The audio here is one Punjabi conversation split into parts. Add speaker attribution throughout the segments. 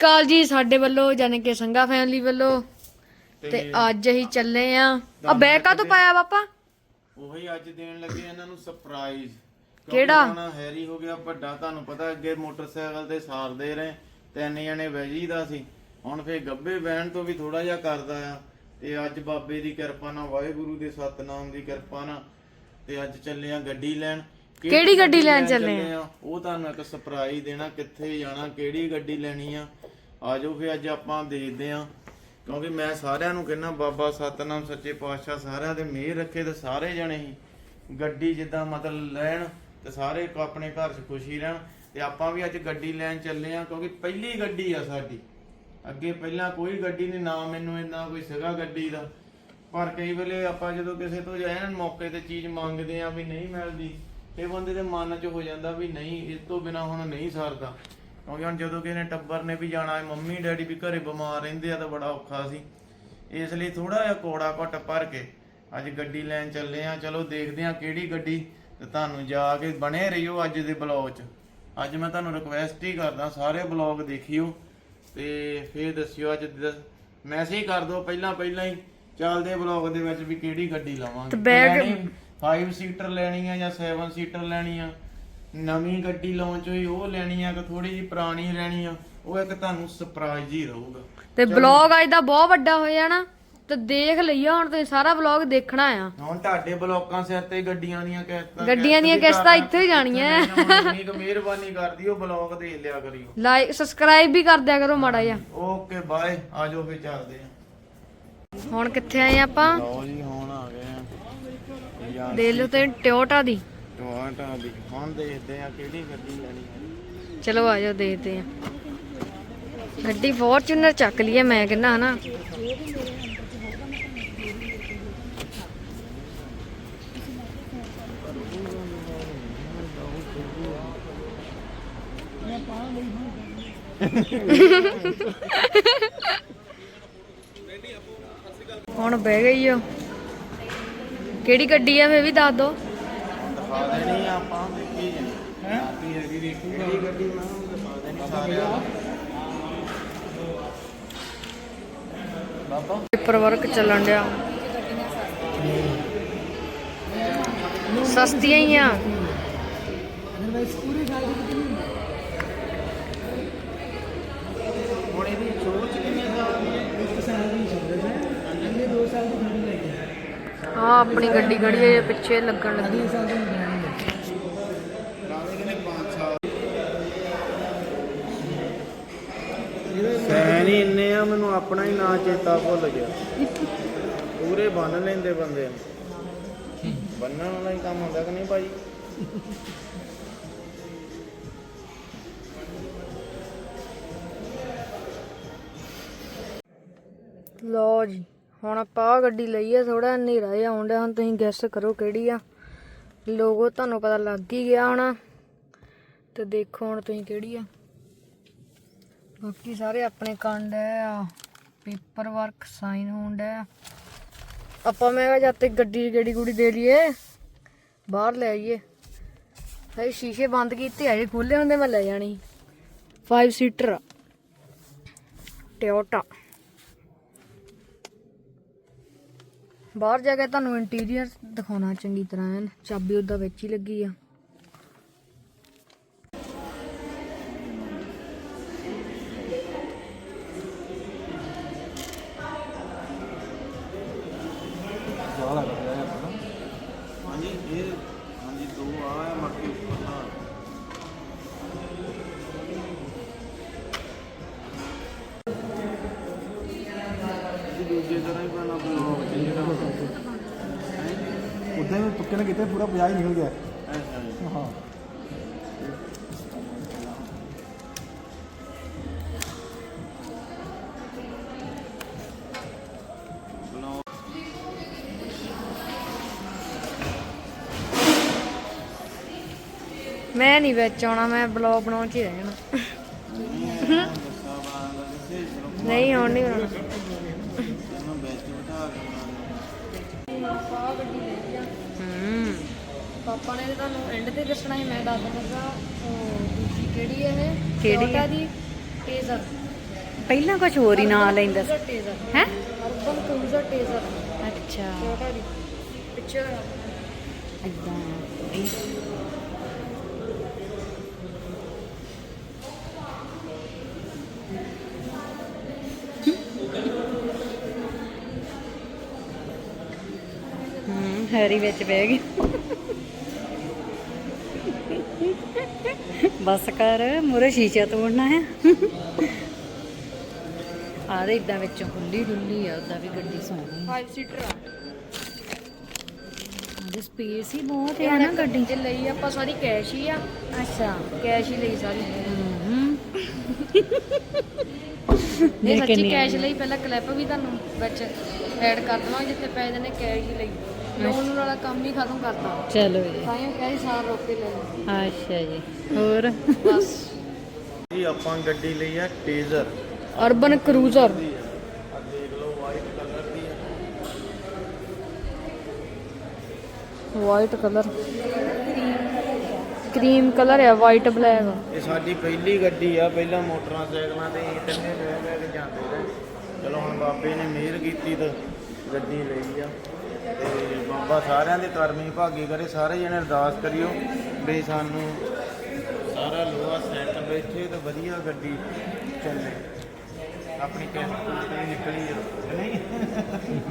Speaker 1: ਕਾਲ ਜੀ ਸਾਡੇ ਵੱਲੋਂ ਯਾਨੀ ਕਿ ਸੰਗਾ ਫੈਮਿਲੀ ਵੱਲੋਂ ਤੇ ਅੱਜ ਅਸੀਂ ਚੱਲੇ ਆ। ਆ ਬੈਗ ਕਾ ਤੋਂ ਪਾਇਆ ਪਾਪਾ
Speaker 2: ਉਹੀ ਅੱਜ ਦੇਣ ਲੱਗੇ ਇਹਨਾਂ ਨੂੰ ਸਰਪ੍ਰਾਈਜ਼
Speaker 1: ਕਿਹੜਾ?
Speaker 2: ਹੈਰੀ ਹੋ ਗਿਆ ਵੱਡਾ ਤੁਹਾਨੂੰ ਪਤਾ ਅੱਗੇ ਮੋਟਰਸਾਈਕਲ ਤੇ ਸਾਰਦੇ ਰਹੇ। ਤਿੰਨ ਜਣੇ ਵੈਜੀ ਦਾ ਸੀ। ਹੁਣ ਫੇਰ ਗੱਬੇ ਬਹਿਣ ਤੋਂ ਵੀ ਥੋੜਾ ਜਿਹਾ ਕਰਦਾ ਆ। ਤੇ ਅੱਜ ਬਾਬੇ ਦੀ ਕਿਰਪਾ ਨਾਲ ਵਾਹਿਗੁਰੂ ਦੇ ਸਤਨਾਮ ਦੀ ਕਿਰਪਾ ਨਾਲ ਤੇ ਅੱਜ ਚੱਲੇ ਆ ਗੱਡੀ ਲੈਣ।
Speaker 1: ਕਿਹੜੀ ਗੱਡੀ ਲੈਣ ਚੱਲੇ
Speaker 2: ਆ? ਉਹ ਤੁਹਾਨੂੰ ਇੱਕ ਸਰਪ੍ਰਾਈਜ਼ ਦੇਣਾ ਕਿੱਥੇ ਜਾਣਾ ਕਿਹੜੀ ਗੱਡੀ ਲੈਣੀ ਆ। ਆਜੋ ਫੇ ਅੱਜ ਆਪਾਂ ਦੇਖਦੇ ਆ ਕਿਉਂਕਿ ਮੈਂ ਸਾਰਿਆਂ ਨੂੰ ਕਹਿੰਦਾ, ਬਾਬਾ ਸਤਨਾਮ ਸੱਚੇ ਪਾਤਸ਼ਾਹ ਸਾਰਿਆਂ ਦੇ ਮਿਹਰ ਰੱਖੇ ਤੇ ਸਾਰੇ ਜਣੇ ਹੀ। ਗੱਡੀ ਜਿੱਦਾਂ ਮਤਲਬ ਲੈਣ ਤੇ ਸਾਰੇ ਆਪਣੇ ਘਰ 'ਚ ਖੁਸ਼ੀ ਰਹਿਣ ਤੇ ਆਪਾਂ ਵੀ ਅੱਜ ਗੱਡੀ ਲੈਣ ਚੱਲੇ ਆ ਕਿਉਂਕਿ ਪਹਿਲੀ ਗੱਡੀ ਆ ਸਾਡੀ। ਅੱਗੇ ਪਹਿਲਾਂ ਕੋਈ ਗੱਡੀ ਨਹੀਂ, ਨਾ ਮੈਨੂੰ ਇੰਨਾ ਕੋਈ ਸੀਗਾ ਗੱਡੀ ਦਾ। ਪਰ ਕਈ ਵੇਲੇ ਆਪਾਂ ਜਦੋਂ ਕਿਸੇ ਤੋਂ ਐਨ ਮੌਕੇ ਤੇ ਚੀਜ਼ ਮੰਗਦੇ ਆ ਵੀ ਨਹੀਂ ਮਿਲਦੀ, ਤੇ ਬੰਦੇ ਦੇ ਮਨ 'ਚ ਹੋ ਜਾਂਦਾ ਵੀ ਨਹੀਂ, ਇਸ ਤੋਂ ਬਿਨਾ ਹੁਣ ਨਹੀਂ ਸਰਦਾ। ਕਿਉਂਕਿ ਹੁਣ ਜਦੋਂ ਕਿਸੇ ਨੇ ਟੱਬਰ ਨੇ ਵੀ ਜਾਣਾ ਹੈ ਮੰਮੀ ਡੈਡੀ ਵੀ ਘਰੇ ਬਿਮਾਰ ਰਹਿੰਦੇ ਆ ਤਾਂ ਬੜਾ ਔਖਾ ਸੀ। ਇਸ ਲਈ ਥੋੜਾ ਜਿਹਾ ਕੋੜਾ ਘਟ ਭਰ ਕੇ ਅੱਜ ਗੱਡੀ ਲੈਣ ਚੱਲੇ ਆ। ਚਲੋ ਦੇਖਦੇ ਆ ਕਿਹੜੀ ਗੱਡੀ ਤੇ ਤੁਹਾਨੂੰ ਜਾ ਕੇ ਬਣੇ ਰਹੀਓ ਅੱਜ ਦੇ ਬਲੌਗ 'ਚ। ਅੱਜ ਮੈਂ ਤੁਹਾਨੂੰ ਰਿਕਵੈਸਟ ਹੀ ਕਰਦਾ ਸਾਰੇ ਬਲੌਗ ਦੇਖਿਓ ਤੇ ਫੇਰ ਦੱਸਿਓ ਅੱਜ ਮੈਸੇਜ ਕਰ ਦਿਓ ਪਹਿਲਾਂ ਪਹਿਲਾਂ ਹੀ। ਚੱਲਦੇ ਬਲੌਗ ਦੇ ਵਿੱਚ ਵੀ ਕਿਹੜੀ ਗੱਡੀ ਲਵਾਂਗੇ।
Speaker 1: bag-
Speaker 2: 5 ਸੀਟਰ ਲੈਣੀ ਆ ਜਾਂ 7 ਸੀਟਰ ਲੈਣੀ ਆ? ਨਵੀਂ ਗੱਡੀ ਲਾਂਚ ਹੋਈ ਉਹ ਲੈਣੀ ਆ ਕਿ ਥੋੜੀ ਜਿਹੀ ਪੁਰਾਣੀ ਲੈਣੀ ਆ ਉਹ ਇੱਕ ਤੁਹਾਨੂੰ ਸਰਪ੍ਰਾਈਜ਼ ਹੀ ਰਹੂਗਾ।
Speaker 1: ਤੇ ਬਲੌਗ ਅੱਜ ਦਾ ਬਹੁਤ ਵੱਡਾ ਹੋ ਜਾਣਾ ਤੇ ਦੇਖ ਲਈਓ ਹੁਣ ਤੁਸੀਂ ਸਾਰਾ ਬਲੌਗ ਦੇਖਣਾ ਆ।
Speaker 2: ਹੁਣ ਤੁਹਾਡੇ ਬਲੋਕਾਂ ਸਿਰ ਤੇ ਗੱਡੀਆਂ ਦੀਆਂ ਕਿਸ਼ਤਾਂ
Speaker 1: ਗੱਡੀਆਂ ਦੀਆਂ ਕਿਸ਼ਤਾਂ ਇੱਥੇ ਹੀ ਜਾਣੀਆਂ।
Speaker 2: ਇੰਨੀ ਕੁ ਮਿਹਰਬਾਨੀ ਕਰਦੀ ਉਹ ਬਲੌਗ ਦੇਖ ਲਿਆ ਕਰਿਓ।
Speaker 1: ਲਾਈਕ ਸਬਸਕ੍ਰਾਈਬ ਵੀ ਕਰ ਦਿਆ ਕਰੋ ਮਾੜਾ ਜਿਹਾ।
Speaker 2: ਓਕੇ ਬਾਏ ਆਜੋ ਫੇ ਚੱਲਦੇ ਆ।
Speaker 1: ਹੁਣ ਕਿੱਥੇ ਆਏ ਆਪਾਂ?
Speaker 2: ਲਓ ਜੀ ਹੁਣ ਆ ਗਏ ਆ। ਯਾਰ
Speaker 1: ਦੇਖ ਲਓ ਤੇ ਟਿਓਟਾ ਦੀ।
Speaker 2: ਟਮਾਟਾ ਦੀ ਹੁਣ ਦੇਖਦੇ ਆ ਕਿਹੜੀ ਗੱਡੀ ਲੈਣੀ ਹੈ।
Speaker 1: ਚਲੋ ਆਜੋ ਦੇਖਦੇ ਆ ਗੱਡੀ ਫੋਰਚੂਨਰ ਚੱਕ ਲਈਏ ਮੈਂ ਕਹਿੰਦਾ ਹਨਾ? ਹੁਣ ਬਹਿ ਗਈ ਓ। ਕਿਹੜੀ ਗੱਡੀ ਆ? ਫੇ ਵੀ ਦੱਸ ਦੋ।
Speaker 2: ਦਿਖਾ ਦੇਣੀ ਆ ਆਪਾਂ। ਦੇਖੀ ਹੈ? ਕੀ ਹੈਗੀ ਦੇਖੂਗਾ। ਕਿਹੜੀ ਗੱਡੀ ਮੈਂ ਉਹਨੂੰ ਦਿਖਾ ਦੇਣੀ ਸਾਰਿਆਂ ਨੂੰ। ਬਾਬਾ।
Speaker 1: ਪੇਪਰ ਵਰਕ ਚੱਲਣ ਡਿਆ। ਸਸਤੀਆਂ ਹੀ ਆ।
Speaker 2: ਹੁਣ ਇਹਦੀ ਸੋਚ ਕਿੰਨੇ ਸਾਲ ਦੀ ਹੈ?
Speaker 1: ਆ ਆਪਣੀ ਗੱਡੀ ਖੜੀ ਹੈ ਪਿੱਛੇ ਲੱਗਣ ਲੱਗੀ।
Speaker 2: ਰਾਵੇ ਕਿਨੇ 5 ਸਾਲ ਸੈਨ ਹੀ ਇੰਨੇ ਆ ਮੈਨੂੰ ਆਪਣਾ ਹੀ ਨਾਂ ਚੇਤਾ ਭੁੱਲ ਗਿਆ। ਪੂਰੇ ਬੰਨ ਲੈਂਦੇ ਬੰਦੇ ਨੂੰ। ਬੰਨਣ ਵਾਲਾ ਹੀ ਕੰਮ ਹੁੰਦਾ ਕਿ ਨਹੀਂ ਭਾਈ?
Speaker 1: ਲੋ ਜੀ ਹੁਣ ਆਪਾਂ ਆਹ ਗੱਡੀ ਲਈ ਆ ਥੋੜਾ ਹਨੇਰਾ ਜਿਹਾ ਆਉਣ ਡਿਆ, ਹੁਣ ਤੁਸੀਂ ਗੈਸ ਕਰੋ ਕਿਹੜੀ ਆ। ਲੋਗੋ ਤੁਹਾਨੂੰ ਪਤਾ ਲੱਗ ਹੀ ਗਿਆ ਹੋਣਾ। ਤੇ ਦੇਖੋ ਹੁਣ ਤੁਸੀਂ ਕਿਹੜੀ ਆ। ਬਾਕੀ ਸਾਰੇ ਆਪਣੇ ਕੰਡ ਆ ਪੇਪਰ ਵਰਕ ਸਾਈਨ ਹੋਣ ਡਿਆ। ਆਪਾਂ ਮੈਂ ਕਿਹਾ ਜਦ ਤੱਕ ਗੱਡੀ ਗੇੜੀ ਗੱਡੀ ਗੁੜੀ ਦੇ ਲਈਏ, ਬਾਹਰ ਲੈ ਆਈਏ। ਇਹ ਸ਼ੀਸ਼ੇ ਬੰਦ ਕੀਤੇ ਆ ਜੇ ਖੋਲੇ ਹੁੰਦੇ, ਮੈਂ ਲੈ ਜਾਣੀ। 5 ਸੀਟਰ ਟਿਓਟਾ ਬਾਹਰ ਜਾ ਕੇ ਤੁਹਾਨੂੰ ਇੰਟੀਰੀਅਰ ਦਿਖਾਉਣਾ ਚੰਗੀ ਤਰ੍ਹਾਂ ਐਨ, ਚਾਬੀ ਉਹਦਾ ਵਿੱਚ ਹੀ ਲੱਗੀ ਆ।
Speaker 2: ਹਾਂਜੀ
Speaker 3: ਤੁੱਕੇ ਨੇ ਕਿਤੇ ਪੂਰਾ 50 ਹੀ ਨਿਕਲ ਗਿਆ।
Speaker 2: ਹਾਂ।
Speaker 1: ਮੈਂ ਨਹੀਂ ਵਿੱਚ ਆਉਣਾ ਮੈਂ ਬਲੌਗ ਬਣਾਉਣ ਚ ਹੀ ਰਹਿਣਾ। ਨਹੀਂ ਹੁਣ ਨਹੀਂ ਬਣਾਉਣਾ ਪਾਪਾ ਨੇ ਤੁਹਾਨੂੰ ਐਂਡ ਤੇ ਦੱਸਣਾ ਸੀ ਮੈਂ ਦੱਸ ਦਿੰਦਾ ਉਹ ਦੂਜੀ ਕਿਹੜੀ ਹੈ ਇਹ?
Speaker 4: ਕਿਹੜੀ
Speaker 1: Toyota ਦੀ ਟੇਜ਼ਰ
Speaker 4: ਪਹਿਲਾਂ ਕੁਝ ਹੋਰ ਹੀ ਨਾਂ ਲੈਂਦਾ
Speaker 1: ਟੇਜ਼ਰ
Speaker 4: ਹੈ?
Speaker 1: ਅਰਬਨ ਕਰੂਜ਼ਰ ਟੇਜ਼ਰ
Speaker 4: ਅੱਛਾ।
Speaker 1: ਪਿੱਛੇ
Speaker 4: ਇਦਾਂ ਹੂੰ ਹੈਰੀ ਵਿੱਚ ਬਹਿ ਗਈ। ਬਸ ਕਰ ਮੂਰੇ ਸ਼ੀਸ਼ਾ ਤੋੜਨਾ ਹੈ। ਆ ਦੇ ਇਦਾਂ ਵਿੱਚੋਂ ਖੁੱਲੀ ਡੁੱਲੀ ਆ ਉਦਾਂ ਵੀ ਗੱਡੀ ਸੋਹਣੀ
Speaker 1: 5 ਸੀਟਰ ਆ।
Speaker 4: ਉਹਦੇ ਸਪੇਸ ਹੀ ਬਹੁਤ ਹੈ ਨਾ ਗੱਡੀ
Speaker 1: ਤੇ ਲਈ ਆਪਾਂ ਸਾਰੀ ਕੈਸ਼ ਹੀ ਆ।
Speaker 4: ਅੱਛਾ।
Speaker 1: ਕੈਸ਼ ਹੀ ਲਈ ਸਾਰੀ।
Speaker 4: ਹੂੰ।
Speaker 1: ਇਹ ਸੱਚੀ ਕੈਸ਼ ਲਈ ਪਹਿਲਾਂ ਕਲਿੱਪ ਵੀ ਤੁਹਾਨੂੰ ਵਿੱਚ ਐਡ ਕਰ ਦਵਾਂ ਜਿੱਥੇ ਪੈਸੇ ਨੇ ਕੈਸ਼ ਹੀ ਲਈ। ਲੋਨ ਵਾਲਾ ਕੰਮ ਹੀ ਖਤਮ ਕਰਤਾ।
Speaker 4: ਚਲੋ ਜੀ।
Speaker 1: ਤਾਂ ਹੀ ਕੈਸ਼ ਸਾਰ ਰੋਕ ਕੇ ਲੈ ਲਓ
Speaker 4: ਅੱਛਾ ਜੀ। ਹੋਰ?
Speaker 1: ਬਸ।
Speaker 2: ਜੀ ਆਪਾਂ ਗੱਡੀ ਲਈ ਆ ਟੇਜ਼ਰ।
Speaker 1: ਅਰਬਨ ਕਰੂਜ਼ਰ
Speaker 2: ਆ ਦੇਖ ਲਓ ਵਾਈਟ ਕਲਰ ਦੀ ਆ
Speaker 1: ਵਾਈਟ ਕਲਰ ਕਰੀਮ ਕਲਰ ਹੈ ਵਾਈਟ ਬਲੈਕ
Speaker 2: ਇਹ ਸਾਡੀ ਪਹਿਲੀ ਗੱਡੀ ਆ ਪਹਿਲਾਂ ਮੋਟਰਾਂ ਸਾਈਕਲਾਂ ਤੇ ਇਹ ਤਿੰਨੇ ਬਹਿ ਬਹਿ ਕੇ ਜਾਂਦੇ ਰਹੇ। ਚਲੋ ਹੁਣ ਬਾਬੇ ਨੇ ਮਿਹਰ ਕੀਤੀ ਤਾਂ ਗੱਡੀ ਲਈ ਆ। ਤੇ ਬਾਬਾ ਸਾਰਿਆਂ ਦੇ ਕਰਮੀ ਭਾਗੀ ਕਰੇ ਸਾਰੇ ਜਣੇ ਅਰਦਾਸ ਕਰਿਓ ਵੀ ਸਾਨੂੰ ਸਾਰਾ ਲੋਹਾ ਸੈੱਟ ਬੈਠੇ ਤੇ ਵਧੀਆ ਗੱਡੀ ਚੱਲੇ। ਆਪਣੀ ਕਿਸ਼ਤ ਤੇ ਨਿਕਲੀ ਆ। ਨਹੀਂ?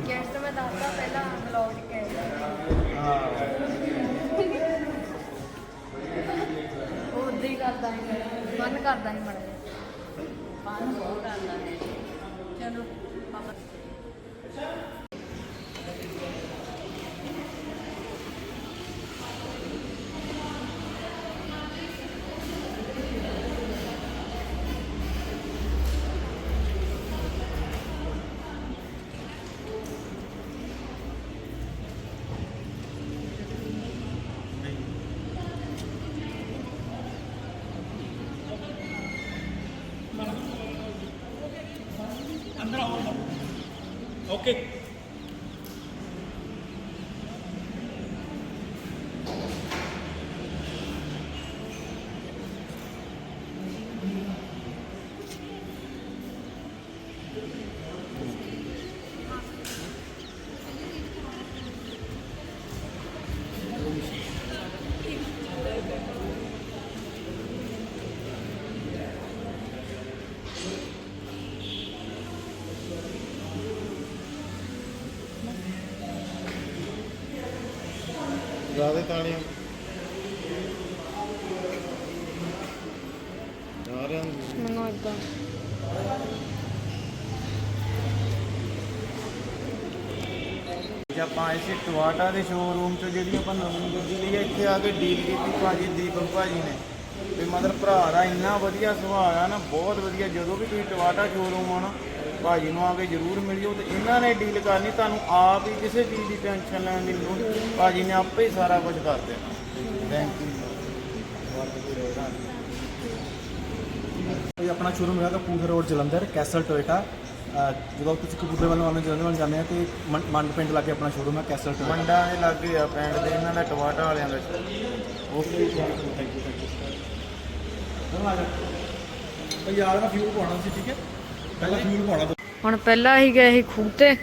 Speaker 1: ਕੈਸ਼ ਤਾਂ ਮੈਂ ਦੱਸਦਾ ਪਹਿਲਾਂ ਬਲੌਗ ਚ
Speaker 2: ਹਾਂ।
Speaker 1: ਉਹ ਉਦਾਂ ਹੀ ਕਰਦਾ ਹੈ ਮਨ ਕਰਦਾ ਹੈ ਮੜਾ ਮਨ ਬਹੁਤ ਕਰਦਾ ਹੈ ਚਲੋ। ok
Speaker 2: ਰਾਦੇ ਤਾਲੀਆਂ ਸਾਰਿਆਂ ਨੂੰ
Speaker 1: ਮੈਨੂੰ ਇਦਾਂ
Speaker 2: ਜੇ ਆਪਾਂ ਆਏ ਸੀ ਟਵਾਟਾ ਦੇ ਸ਼ੋਰੂਮ ਤੋਂ ਜਿਹੜੀ ਆਪਾਂ ਨਵੀਂ ਗੱਡੀ ਲਈ ਇੱਥੇ ਆ ਕੇ ਡੀਲ ਕੀਤੀ ਭਾਜੀ ਦੀਪਕ ਭਾਜੀ ਨੇ। ਵੀ ਮਤਲਬ ਭਰਾ ਦਾ ਇੰਨਾ ਵਧੀਆ ਸੁਭਾਅ ਆ ਨਾ ਬਹੁਤ ਵਧੀਆ। ਜਦੋਂ ਵੀ ਤੁਸੀਂ ਟਵਾਟਾ ਸ਼ੋਰੂਮ ਆਉਣਾ ਭਾਜੀ ਨੂੰ ਆ ਕੇ ਜ਼ਰੂਰ ਮਿਲਿਓ ਤੇ ਇਹਨਾਂ ਨੇ ਡੀਲ ਕਰਨੀ ਤੁਹਾਨੂੰ ਆਪ ਹੀ ਕਿਸੇ ਚੀਜ਼ ਦੀ ਟੈਨਸ਼ਨ ਲੈਣ ਦੀ ਲੋੜ ਨਹੀਂ। ਭਾਜੀ ਨੇ ਆਪੇ ਹੀ ਸਾਰਾ ਕੁਝ ਕਰ ਦੇਣਾ। ਥੈਂਕ ਯੂ
Speaker 3: ਇਹ ਆਪਣਾ ਸ਼ੋਰੂਮ ਹੈਗਾ Kapurthala road Jalandhar Castle Toyota ਜਦੋਂ ਤੁਸੀਂ ਕਪੂਰਥਲੇ ਵੱਲੋਂ ਆਉਂਦੇ ਜਲੰਧਰ ਵੱਲ ਜਾਂਦੇ ਆ ਤੇ ਮੰ- ਮੰਡ ਪਿੰਡ ਲਾਗੇ ਆਪਣਾ ਸ਼ੋਰੂਮ ਹੈ ਕੈਸਲ ਟੋਇਟਾ
Speaker 2: ਮੰਡਾ ਦੇ ਲੱਗੇ ਆ ਪਿੰਡ ਦੇ ਇਹਨਾਂ ਦਾ ਟਵਾਟਾ ਵਾਲਿਆਂ ਦਾ।
Speaker 3: Okay thank you thank you ਚਲੋ ਆ ਜਾ ਭਈ ਯਾਰ ਨਾ ਫਿਊਲ ਪਾਉਣਾ ਸੀ ਠੀਕ ਹੈ? ਪਹਿਲਾਂ ਫਿਊਲ ਪਾਉਣਾ
Speaker 1: ਹੁਣ ਪਹਿਲਾਂ ਹੀ ਗਏ ਸੀ ਖੂਹ ਤੇ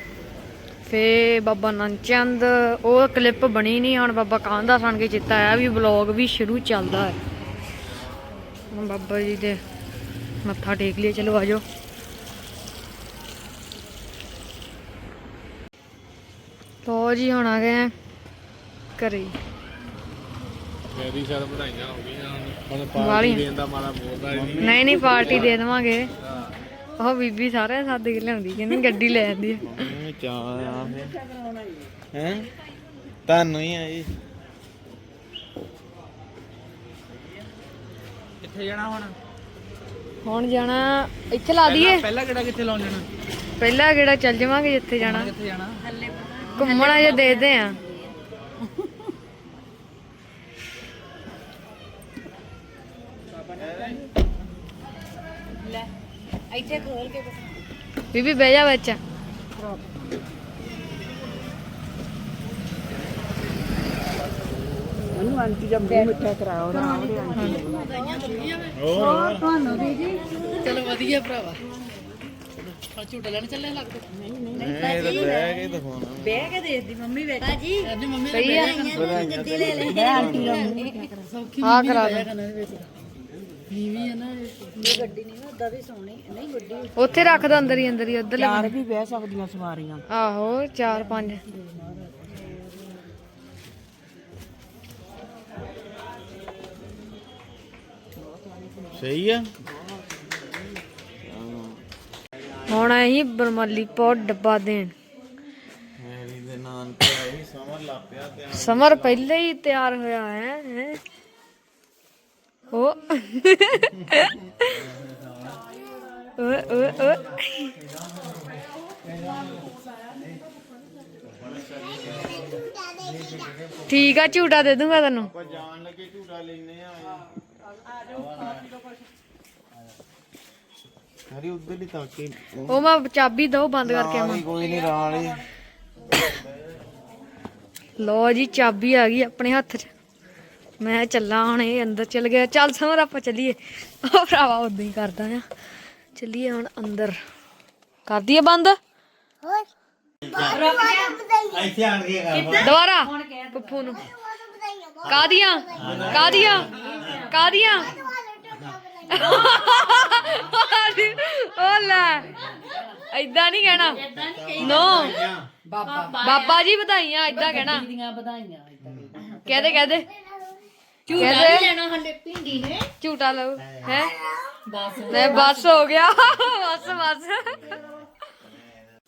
Speaker 1: ਫੇ ਬਾਬਾ ਨਨਚੰਦ ਉਹ ਕਲਿੱਪ ਬਣੀ ਨਹੀਂ ਹੁਣ ਬਾਬਾ ਕਾਂਦਾ ਸਣ ਕੇ ਚਿੱਤਾ ਆਇਆ ਵੀ ਵਲੌਗ ਵੀ ਸ਼ੁਰੂ ਚੱਲਦਾ ਹੈ। ਹੁਣ ਬਾਬਾ ਜੀ ਦੇ ਮੱਥਾ ਟੇਕ ਲਿਆ ਚਲੋ ਆਜੋ ਲੋ ਜੀ ਹੁਣ ਆ ਗਏ ਆ ਘਰੇ।
Speaker 5: ਮੇਰੀ ਸ਼ਾਇਦ ਵਧਾਈਆਂ ਹੋ ਗਈਆਂ ਹੁਣ। ਪਾਰਟੀ ਦੇਣ ਦਾ ਮਾਰਾ ਬੋਲਦਾ ਨਹੀਂ
Speaker 1: ਨਹੀਂ ਪਾਰਟੀ ਦੇ ਦੇਵਾਂਗੇ। ਉਹ ਬੀਬੀ ਸਾਰੇ ਸੱਦ ਕੇ ਲਿਆਉਂਦੀ ਕਹਿੰਦੀ ਗੱਡੀ ਲੈ ਆਂਦੀ ਹੈ
Speaker 2: ਚਾਹ ਹੈ? ਤੁਹਾਨੂੰ ਹੀ ਆ ਜੀ
Speaker 5: ਕਿੱਥੇ ਜਾਣਾ ਹੁਣ?
Speaker 1: ਹੁਣ ਜਾਣਾ ਇੱਥੇ ਲਾ ਦਈਏ।
Speaker 5: ਪਹਿਲਾਂ ਕਿਹੜਾ ਕਿੱਥੇ ਲਾਉਣ ਜਾਣਾ?
Speaker 1: ਪਹਿਲਾ ਕਿਹੜਾ ਚੱਲ ਜਾਵਾਂਗੇ ਜਿੱਥੇ ਜਾਣਾ।
Speaker 5: ਕਿੱਥੇ ਜਾਣਾ?
Speaker 1: ਘੁੰਮਣਾ ਜੇ ਦੇਖਦੇ ਆ।
Speaker 4: ਇੱਥੇ ਖੋਲ ਕੇ
Speaker 1: ਬੀਬੀ ਬਹਿ ਜਾ ਵਿੱਚ
Speaker 3: ਉਹਨੂੰ ਆਂਟੀ ਦਾ ਮੂੰਹ ਮਿੱਠਾ ਕਰਾਓ ਨਾ
Speaker 1: ਚਲੋ ਵਧੀਆ ਭਰਾਵਾ।
Speaker 2: ਝੂਟਾ ਲੈਣ ਚੱਲੇ ਲੱਗਦੇ ਨਹੀਂ ਨਹੀਂ ਇਹ ਤਾਂ ਬਹਿ ਕੇ ਦਿਖਾਉਣਾ।
Speaker 4: ਬਹਿ ਕੇ ਦੇਖਦੀ ਮੰਮੀ ਬੈਠ ਭਾਜੀ।
Speaker 1: ਸਹੀ ਆ।
Speaker 4: ਗੱਡੀ ਲੈ ਲੈ ਆਂਟੀ
Speaker 1: ਆ ਕਰਾ ਦੇ।
Speaker 4: ਇਹ। ਗੱਡੀ ਨਹੀਂ। ਉਹਦਾ ਵੀ ਸੋਹਣੀ ਨਹੀਂ ਗੱਡੀ।
Speaker 1: ਉੱਥੇ ਰੱਖ ਦੋ ਅੰਦਰ ਹੀ ਅੰਦਰ ਹੀ ਉਧਰ
Speaker 6: ਚਾਰ ਵੀ ਬਹਿ ਸਕਦੀਆਂ ਸਵਾਰੀਆਂ।
Speaker 1: ਆਹੋ ਚਾਰ ਪੰਜ।
Speaker 2: ਸਹੀ ਆ।
Speaker 1: ਹੁਣ ਅਸੀਂ ਬਰਮਲੀ ਪੋ ਡੱਬਾ ਦੇਣ।
Speaker 2: ਮੇਰੀ ਦੇ ਨਾਨਕੇ ਆਈ ਸਮਰ ਲਾਪਿਆ ਤੇ
Speaker 1: ਸਮਰ ਪਹਿਲੇ ਹੀ ਤਿਆਰ ਹੋਇਆ ਹੈ ਹੈਂ। ਠੀਕ ਆ ਝੂਟਾ ਦੇ ਦੂੰਗਾ ਤੈਨੂੰ।
Speaker 2: ਆਪਾਂ ਜਾਣ ਲੱਗੇ ਝੂਟਾ ਲੈਨੇ ਆ ਹਰੀ ਉਧਰ ਹੀ ਤਾਕੇ
Speaker 1: ਉਹ ਮੈਂ ਚਾਬੀ ਦੋ ਬੰਦ ਕਰਕੇ ਆਵਾਂ
Speaker 2: ਕੋਈ ਨਹੀਂ ਰਾਲ ਹੀ।
Speaker 1: ਲੋ ਜੀ ਚਾਬੀ ਆ ਗਈ ਆਪਣੇ ਹੱਥ 'ਚ। ਮੈਂ ਚੱਲਾਂ ਹੁਣ ਇਹ ਅੰਦਰ ਚਲ ਗਿਆ। ਚੱਲ ਸਮਰ ਆਪਾਂ ਚੱਲੀਏ। ਉਹ ਭਰਾਵਾ ਉਦਾਂ ਹੀ ਕਰਦਾ ਆ। ਚੱਲੀਏ ਹੁਣ ਅੰਦਰ। ਕਰ ਦਈਏ ਬੰਦ? ਦੁਬਾਰਾ। ਪੱਪੂ ਨੂੰ। ਕਾਦੀਆਂ ਕਾਦੀਆਂ ਕਾਦੀਆਂ ਉਹ ਲੈ ਐਦਾਂ ਨਹੀਂ ਕਹਿਣਾ। ਨੋ। ਬਾਬਾ ਜੀ ਵਧਾਈਆਂ ਐਦਾਂ ਕਹਿਣਾ।
Speaker 6: ਦੀਆਂ ਵਧਾਈਆਂ
Speaker 1: ਕਹਦੇ ਕਹਦੇ?
Speaker 4: ਝੂਟਾ ਲੈਣਾ ਹਲੇ ਪਿੰਡੀ ਹੈ
Speaker 1: ਝੂਟਾ ਲਓ ਹੈ? ਬਸ। ਲੈ ਬਸ ਹੋ ਗਿਆ। ਬਸ ਬਸ।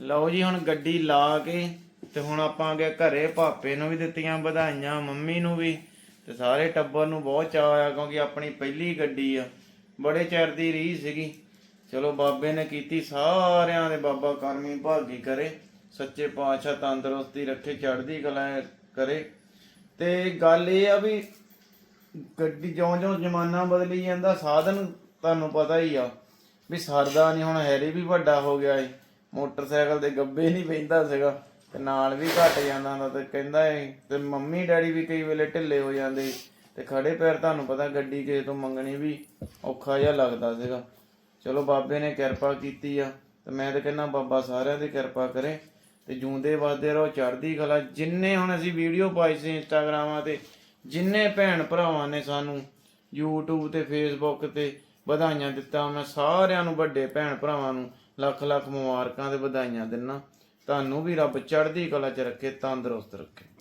Speaker 2: ਲਓ ਜੀ ਹੁਣ ਗੱਡੀ ਲਾ ਕੇ ਤੇ ਹੁਣ ਆਪਾਂ ਆ ਗਏ ਘਰੇ ਪਾਪੇ ਨੂੰ ਵੀ ਦਿੱਤੀਆਂ ਵਧਾਈਆਂ ਮੰਮੀ ਨੂੰ ਵੀ। ਤੇ ਸਾਰੇ ਟੱਬਰ ਨੂੰ ਬਹੁਤ ਚਾਅ ਆਇਆ ਕਿਉਂਕਿ ਆਪਣੀ ਪਹਿਲੀ ਗੱਡੀ ਆ। ਬੜੇ ਚਿਰ ਦੀ ਰੀਝ ਸੀਗੀ। ਚਲੋ ਬਾਬੇ ਨੇ ਕੀਤੀ ਸਾਰਿਆਂ ਦੇ ਬਾਬਾ ਕਰਮੀ ਭਾਗੀ ਕਰੇ ਸੱਚੇ ਪਾਤਸ਼ਾਹ ਤੰਦਰੁਸਤੀ ਰੱਖੇ ਚੜ੍ਹਦੀ ਕਲਾ ਕਰੇ। ਤੇ ਗੱਲ ਇਹ ਆ ਵੀ ਗੱਡੀ ਜਿਉਂ-ਜਿਉਂ ਜ਼ਮਾਨਾ ਬਦਲੀ ਜਾਂਦਾ ਸਾਧਨ ਤੁਹਾਨੂੰ ਪਤਾ ਹੀ ਆ ਵੀ ਸਰਦਾ ਨਹੀਂ ਹੁਣ ਹੈਰੀ ਵੀ ਵੱਡਾ ਹੋ ਗਿਆ ਏ। ਮੋਟਰਸਾਈਕਲ ਤੇ ਗੱਬੇ ਨਹੀਂ ਪੈਂਦਾ ਸੀਗਾ। ਤੇ ਨਾਲ ਵੀ ਘਟ ਜਾਂਦਾ ਹੁੰਦਾ ਤੇ ਕਹਿੰਦਾ ਏ, ਤੇ ਮੰਮੀ ਡੈਡੀ ਵੀ ਕਈ ਵੇਲੇ ਢਿੱਲੇ ਹੋ ਜਾਂਦੇ ਤੇ ਖੜੇ ਪੈਰ ਤੁਹਾਨੂੰ ਪਤਾ ਗੱਡੀ ਕਿਸੇ ਤੋਂ ਮੰਗਣੀ ਵੀ ਔਖਾ ਜਿਹਾ ਲੱਗਦਾ ਸੀਗਾ। ਚਲੋ ਬਾਬੇ ਨੇ ਕਿਰਪਾ ਕੀਤੀ ਆ, ਤੇ ਮੈਂ ਤਾਂ ਕਹਿੰਦਾ ਬਾਬਾ ਸਾਰਿਆਂ ਦੀ ਕਿਰਪਾ ਕਰੇ। ਤੇ ਜੂੰਦੇ ਵੱਧਦੇ ਰਹੋ, ਚੜ੍ਹਦੀ ਕਲਾ। ਜਿੰਨੇ ਹੁਣ ਅਸੀਂ ਵੀਡੀਓ ਪਾਈ ਸੀ ਇੰਸਟਾਗ੍ਰਾਮਾਂ ਤੇ, ਜਿੰਨੇ ਭੈਣ ਭਰਾਵਾਂ ਨੇ ਸਾਨੂੰ YouTube ਤੇ Facebook ਤੇ ਵਧਾਈਆਂ ਦਿੱਤਾ ਮੈਂ ਸਾਰਿਆਂ ਨੂੰ, ਵੱਡੇ ਭੈਣ ਭਰਾਵਾਂ ਨੂੰ, ਲੱਖ ਲੱਖ ਮੁਬਾਰਕਾਂ ਤੇ ਵਧਾਈਆਂ ਦਿੰਨਾ। ਤੁਹਾਨੂੰ ਵੀ ਰੱਬ ਚੜ੍ਹਦੀ ਕਲਾ 'ਚ ਰੱਖੇ, ਤੰਦਰੁਸਤ ਰੱਖੇ।